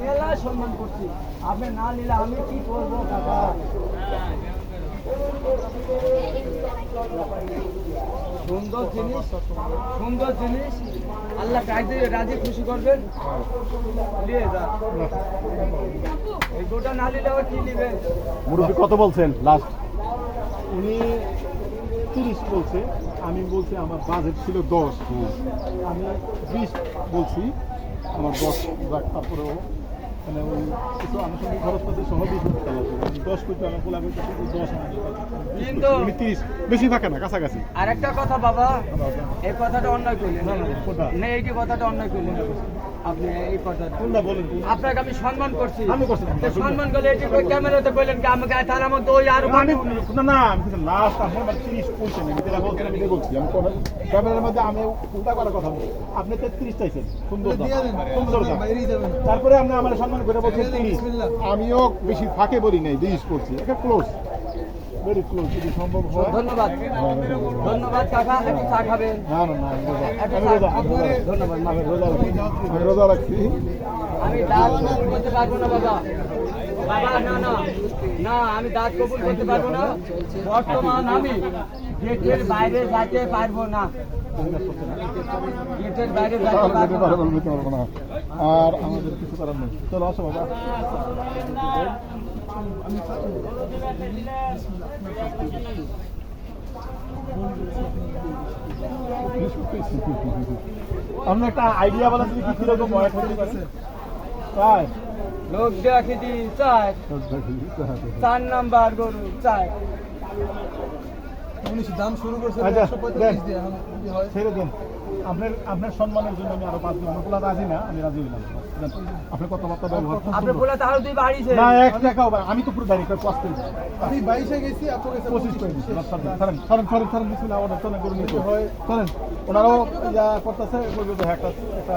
মেলা সম্মান করছি। আপনি না নিলে আমি কি করব কাকা? সুন্দর জিনিস সুন্দর জিনিস। আল্লাহ কাজে রাজি খুশি করবেন? নিয়ে যা। এই গোটা না নিলে আবার কি নেবেন? মুরব্বী কত বলছেন? লাস্ট উনি তিরিশ বলছে আমি বলছি আমার বাজেট ছিল দশ। আমি বিশ বলছি আমার দশ লাখ তারপরেও মানে ওই কিছু আনুষঙ্গিক খরচপাতি সহ বিশ হাজার টাকা দশ কোটি টাকা দশ কিন্তু- তিরিশ বেশি থাকে না কাছাকাছি। আর একটা কথা বাবা এই কথাটা অন্যায় করলেন। না, না, কোনটা? না এই কি কথাটা অন্যায় করলেন। আপনি এই কোনটা বলেন? আপনাকে আমি সম্মান করছি। আমি করছি সম্মান করলে ক্যামেরাতে বললেন আমাকে তার আমার দই আর না, আমি না না আমি কিন্তু লাস্ট আমার তিরিশ বলছেন আমি বলছি আমি কোনো ক্যামেরার মধ্যে আমি উল্টা করার কথা বলছি। আপনি তেত্রিশ চাইছেন। সুন্দর দাম, সুন্দর তারপরে আপনি আমার সম্মান করে তিরিশ আমিও বেশি ফাঁকে বলি নাই বিশ করছি। এটা ক্লোজ ভেরি ক্লোজ যদি সম্ভব হয়। ধন্যবাদ। ধন্যবাদ কাকা একটু চা খাবেন। না না না আমি রোজা। একটু আমি চা রোজা, খাবেন। আমি রোজা। ধন্যবাদ আমি রোজা রাখছি। আমি রোজা রাখছি। আমি দাঁত কবুল করতে পারব না বাবা। বাবা না না। না আমি দাঁত কবুল করতে পারব না। বর্তমান আমি গেটের বাইরে যাইতে পারব না। গেটের বাইরে যাইতে পারব না। আর আমাদের কিছু করার নেই। চলো আসো বাবা। একটা আইডিয়া বলেন তুমি কি কীরকম বয়স হতে পারে? তাই লোক দেখে চায় চার। নাম্বার গরু চায় দাম শুরু করছে আচ্ছা, হয় ছেড়ে দিন আপনার আপনার সম্মানের জন্য আমি আরও পাঁচ দিন রাজি না আমি রাজি হইলাম আপনার কথাবার্তা ব্যবহার আপনি বাড়িছে না এক টাকাও আমি তো পুরো ডাইরেক্ট পাঁচ করে দিই। আমি বাইশে গেছি পঁচিশ করে দিচ্ছি সরেন সরেন সরেন সরেন বিসমিল্লাহ অর্ডার চলেন করুন নিতে হয় ওনারাও যা করতেছে বলবে যে হ্যাঁ, একটা একটা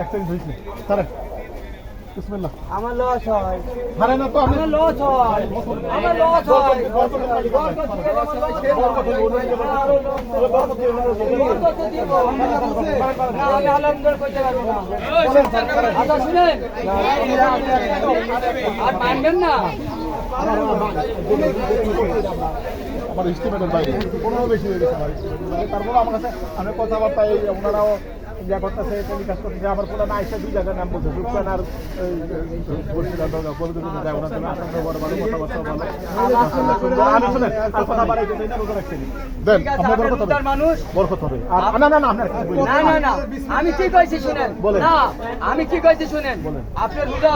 এক্সচেঞ্জ হয়েছে সরেন বিসমিল্লাহ আমার লস হয় হারে না তো আমার লস হয় আমার লস হয় হয়। আচ্ছা। আর মানবেন আমার এস্টিমেটের বাইরে পনেরো বেশি হয়ে গেছে আমার তারপরে আমার কাছে আমি কথাবার্তা এই ওনারাও যা করতেছে টেলিকাস্ট করতেছে আমার পুরো না আইসা দুই জায়গার নাম বলছে। রূপসান আর আমি আপনার আপনার কি বলি? না না না আমি কি কইছি শুনেন? আমি কি কইছি শুনেন? বলেন। আপনি রোজা